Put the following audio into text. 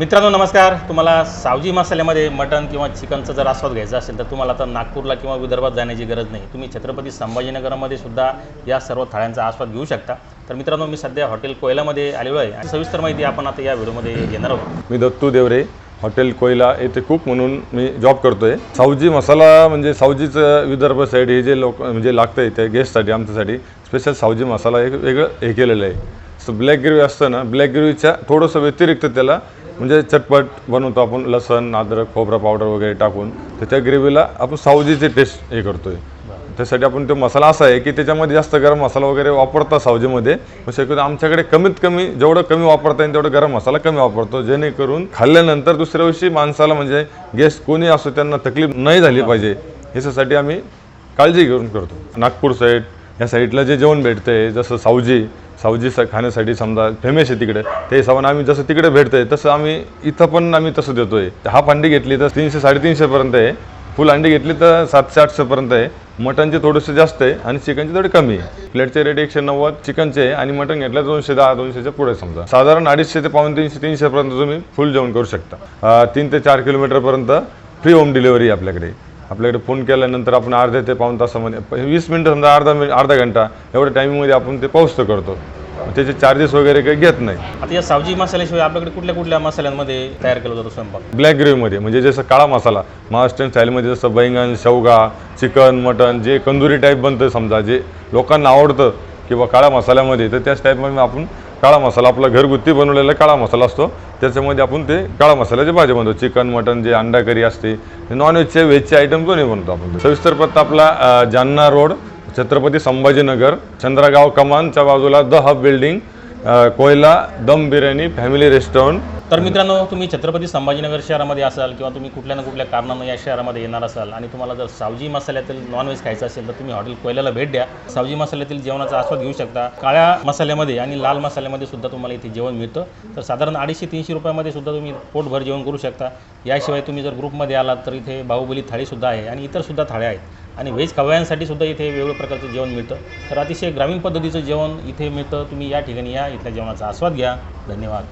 मित्रांनो नमस्कार. तुम्हाला सावजी मसाल्यामध्ये मटण किंवा चिकनचा जर आस्वाद घ्यायचा असेल तर तुम्हाला आता नागपूरला किंवा विदर्भात जाण्याची गरज नाही. तुम्ही छत्रपती संभाजीनगरमध्ये सुद्धा या सर्व थाळ्यांचा आस्वाद घेऊ शकता. तर मित्रांनो मी सध्या हॉटेल कोयलामध्ये आलेलो आहे आणि सविस्तर माहिती आपण आता या व्हिडिओमध्ये घेणार आहोत. मी दत्तू देवरे हॉटेल कोयला येथे कुक म्हणून मी जॉब करतोय. सावजी मसाला म्हणजे सावजीचं विदर्भ साईड हे जे लोक म्हणजे लागतं इथे गेस्टसाठी आमच्यासाठी स्पेशल सावजी मसाला एक वेगळं हे केलेलं आहे. सो ब्लॅक ग्रेव्ही असतं ना ब्लॅक ग्रेव्हीच्या थोडंसं व्यतिरिक्त त्याला म्हणजे चटपट बनवतो आपण लसण अद्रक खोबरा पावडर वगैरे टाकून. तर त्या ग्रेव्हीला आपण सावजीचे टेस्ट हे करतोय. त्यासाठी आपण तो मसाला असा आहे की त्याच्यामध्ये जास्त गरम मसाला वगैरे वापरता सावजीमध्ये. पण शक्यतो आमच्याकडे कमीत कमी जेवढं कमी वापरता येईल तेवढं गरम मसाला कमी वापरतो जेणेकरून खाल्ल्यानंतर दुसऱ्या दिवशी माणसाला म्हणजे गेस्ट कोणी असो त्यांना तकलीफ नाही झाली पाहिजे. ह्याच्यासाठी आम्ही काळजी घेऊन करतो. नागपूर साईड या साईडला जे जेवण भेटते जसं सावजी सावजी स- खाण्यासाठी समजा फेमस आहे तिकडे ते हिशोबाने आम्ही जसं तिकडे भेटतंय तसं आम्ही इथं पण आम्ही तसं देतोय. हाफ अंडी घेतली तर तीनशे साडेतीनशेपर्यंत आहे. फुल अंडी घेतली तर सातशे आठशेपर्यंत आहे. मटनचे थोडेसे जास्त आहे आणि चिकनचे थोडे कमी आहे. प्लेटचे रेट एकशे नव्वद चिकनचे आहे आणि मटन घेतलं दोनशे दहा दोनशेच्या पुढे समजा. साधारण अडीचशे ते पाऊन तीनशे तीनशेपर्यंत तुम्ही फुल जेवण करू शकता. तीन ते चार किलोमीटरपर्यंत फ्री होम डिलिव्हरी आहे आपल्याकडे. आपल्याकडे फोन केल्यानंतर आपण अर्ध्या ते पाऊन तासामध्ये वीस मिनटं समजा अर्धा मिनिट अर्धा घंटा एवढ्या टायमिंगमध्ये आपण ते पोहोचतो करतो. त्याचे चार्जेस वगैरे काही घेत नाही. आता या सावजी मसाल्याशिवाय आपल्याकडे कुठल्या कुठल्या मसाल्यांमध्ये तयार केला जातो स्वयंपाक? ब्लॅक ग्रेव्हीमध्ये म्हणजे जसं काळा मसाला महाराष्ट्रीयन स्टाईलमध्ये जसं बैंगन शेवगा चिकन मटन जे कंदुरी टाईप बनतं समजा जे लोकांना आवडतं किंवा काळ्या मसाल्यामध्ये तर त्याच टाईपमध्ये आपण काळा मसाला आपला घरगुती बनवलेला काळा मसाला असतो. त्याच्यामध्ये आपण ते काळा मसाल्याची भाजी बनवतो. चिकन मटन जे अंडा करी असते नॉनव्हेजचे व्हेजचे आयटम दोन्ही बनवतो आपण? सविस्तर पत्ता आपला अं, जालना रोड छत्रपती संभाजीनगर चंद्रागाव कमानच्या बाजूला द हब बिल्डिंग कोयला दम बिर्याणी फॅमिली रेस्टॉरंट तर मित्रांनो तुम्ही छत्रपती संभाजीनगर शहरामध्ये असाल किंवा तुम्ही कुठल्या ना कुठल्या कारणानं या शहरामध्ये येणार असाल आणि तुम्हाला जर सावजी मसाल्यातील नॉनव्हेज खायचं असेल तर तुम्ही हॉटेल कोयल्याला भेट द्या. सावजी मसाल्यातील जेवणाचा आस्वाद घेऊ शकता. काळ्या मसाल्यामध्ये आणि लाल मसाल्यामध्ये सुद्धा तुम्हाला इथे जेवण मिळतं. तर साधारण अडीचशे तीनशे रुपयामध्ये सुद्धा तुम्ही पोटभर जेवण करू शकता. याशिवाय तुम्ही जर ग्रुपमध्ये आलात तर इथे बाहुबली थाळीसुद्धा आहे आणि इतर सुद्धा थाळ्या आहेत. आणि व्हेज खवयांसाठी सुद्धा इथे वेगवेगळ्या प्रकारचं जेवण मिळतं. तर अतिशय ग्रामीण पद्धतीचं जेवण इथे मिळतं. तुम्ही या ठिकाणी या इथल्या जेवणाचा आस्वाद घ्या. धन्यवाद.